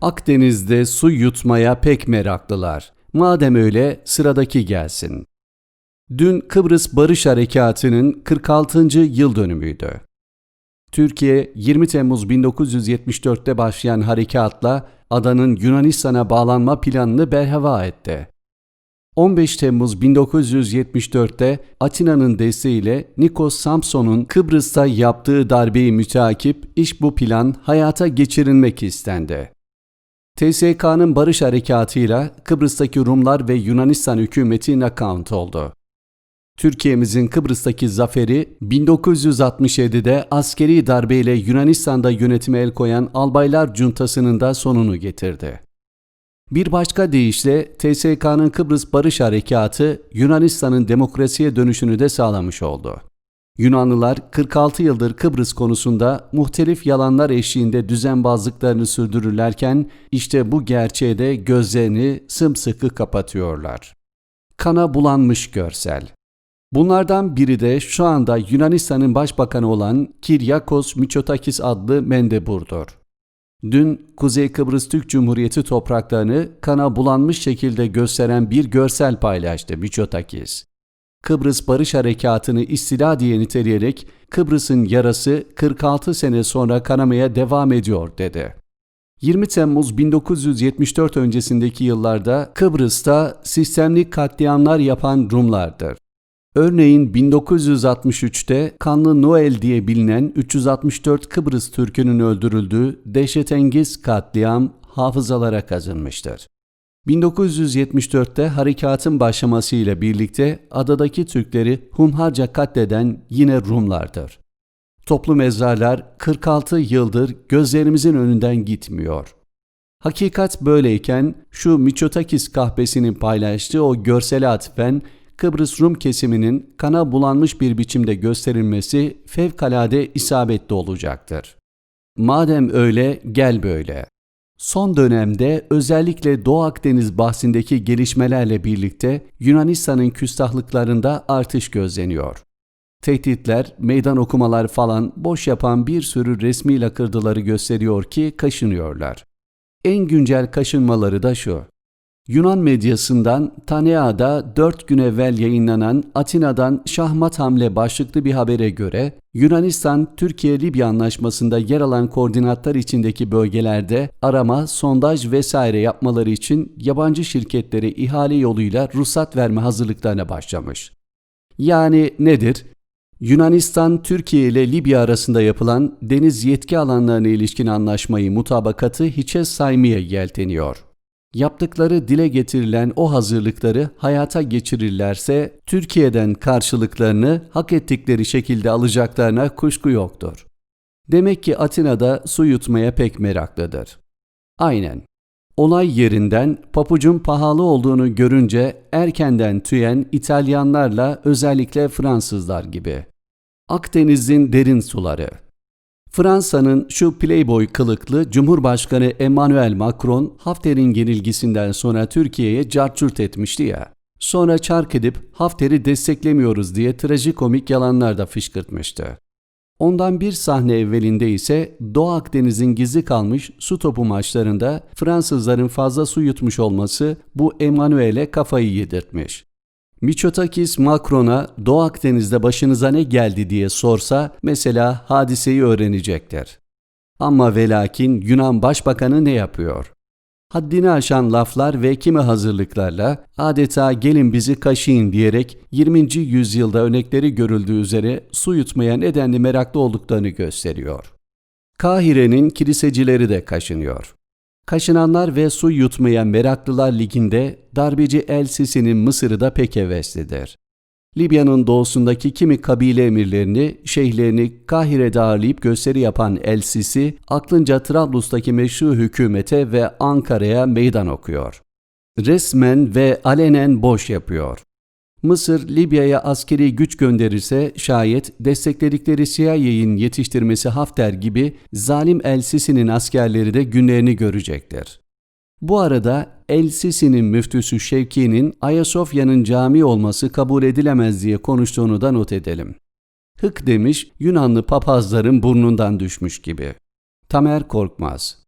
Akdeniz'de su yutmaya pek meraklılar. Madem öyle sıradaki gelsin. Dün Kıbrıs Barış Harekatı'nın 46. yıl dönümüydü. Türkiye 20 Temmuz 1974'te başlayan harekatla adanın Yunanistan'a bağlanma planını berhava etti. 15 Temmuz 1974'te Atina'nın desteğiyle Nikos Samson'un Kıbrıs'ta yaptığı darbeyi müteakip iş bu plan hayata geçirilmek istendi. TSK'nın barış harekatıyla Kıbrıs'taki Rumlar ve Yunanistan hükümeti nakavt oldu. Türkiye'mizin Kıbrıs'taki zaferi 1967'de askeri darbeyle Yunanistan'da yönetime el koyan Albaylar Cuntası'nın da sonunu getirdi. Bir başka deyişle TSK'nın Kıbrıs Barış Harekatı Yunanistan'ın demokrasiye dönüşünü de sağlamış oldu. Yunanlılar 46 yıldır Kıbrıs konusunda muhtelif yalanlar eşliğinde düzenbazlıklarını sürdürürlerken işte bu gerçeğe de gözlerini sımsıkı kapatıyorlar. Kana bulanmış görsel. Bunlardan biri de şu anda Yunanistan'ın başbakanı olan Kiryakos Mitsotakis adlı mendeburdur. Dün Kuzey Kıbrıs Türk Cumhuriyeti topraklarını kana bulanmış şekilde gösteren bir görsel paylaştı Mitsotakis. Kıbrıs Barış Harekatı'nı istila diye niteleyerek Kıbrıs'ın yarası 46 sene sonra kanamaya devam ediyor dedi. 20 Temmuz 1974 öncesindeki yıllarda Kıbrıs'ta sistemli katliamlar yapan Rumlardır. Örneğin 1963'te Kanlı Noel diye bilinen 364 Kıbrıs Türk'ünün öldürüldüğü dehşetengiz katliam hafızalara kazınmıştır. 1974'te harekatın başlamasıyla birlikte adadaki Türkleri hunharca katleden yine Rumlardır. Toplu mezarlar 46 yıldır gözlerimizin önünden gitmiyor. Hakikat böyleyken şu Miçotakis kahvesinin paylaştığı o görsele atfen Kıbrıs Rum kesiminin kana bulanmış bir biçimde gösterilmesi fevkalade isabetli olacaktır. Madem öyle gel böyle. Son dönemde özellikle Doğu Akdeniz bahsindeki gelişmelerle birlikte Yunanistan'ın küstahlıklarında artış gözleniyor. Tehditler, meydan okumalar falan boş yapan bir sürü resmi lakırdıları gösteriyor ki kaşınıyorlar. En güncel kaşınmaları da şu. Yunan medyasından Tanea'da 4 gün evvel yayınlanan Atina'dan şahmat hamle başlıklı bir habere göre Yunanistan Türkiye-Libya anlaşmasında yer alan koordinatlar içindeki bölgelerde arama, sondaj vesaire yapmaları için yabancı şirketlere ihale yoluyla ruhsat verme hazırlıklarına başlamış. Yani nedir? Yunanistan, Türkiye ile Libya arasında yapılan deniz yetki alanlarına ilişkin anlaşmayı mutabakatı hiçe saymaya yelteniyor. Yaptıkları dile getirilen o hazırlıkları hayata geçirirlerse Türkiye'den karşılıklarını hak ettikleri şekilde alacaklarına kuşku yoktur. Demek ki Atina'da su yutmaya pek meraklıdır. Aynen. Olay yerinden papucun pahalı olduğunu görünce erkenden tüyen İtalyanlarla özellikle Fransızlar gibi. Akdeniz'in derin suları. Fransa'nın şu playboy kılıklı Cumhurbaşkanı Emmanuel Macron Hafter'in yenilgisinden sonra Türkiye'ye carçurt etmişti ya. Sonra çark edip Hafter'i desteklemiyoruz diye trajikomik yalanlar da fışkırtmıştı. Ondan bir sahne evvelinde ise Doğu Akdeniz'in gizli kalmış su topu maçlarında Fransızların fazla su yutmuş olması bu Emmanuel'e kafayı yedirtmiş. Miçotakis Macron'a Doğu Akdeniz'de başınıza ne geldi diye sorsa mesela hadiseyi öğrenecektir. Ama velakin Yunan Başbakanı ne yapıyor? Haddini aşan laflar ve kimi hazırlıklarla adeta gelin bizi kaşıyın diyerek 20. yüzyılda örnekleri görüldüğü üzere su yutmaya nedenli meraklı olduklarını gösteriyor. Kahire'nin kilisecileri de kaşınıyor. Kaşınanlar ve su yutmaya meraklılar liginde darbeci El Sisi'nin Mısır'ı da pek heveslidir. Libya'nın doğusundaki kimi kabile emirlerini, şeyhlerini Kahire'de ağırlayıp gösteri yapan El Sisi, aklınca Trablus'taki meşru hükümete ve Ankara'ya meydan okuyor. Resmen ve alenen boş yapıyor. Mısır, Libya'ya askeri güç gönderirse şayet destekledikleri CIA'nin yetiştirmesi Hafter gibi zalim El Sisi'nin askerleri de günlerini görecektir. Bu arada El Sisi'nin müftüsü Şevki'nin Ayasofya'nın cami olması kabul edilemez diye konuştuğunu da not edelim. Hık demiş Yunanlı papazların burnundan düşmüş gibi. Tamer Korkmaz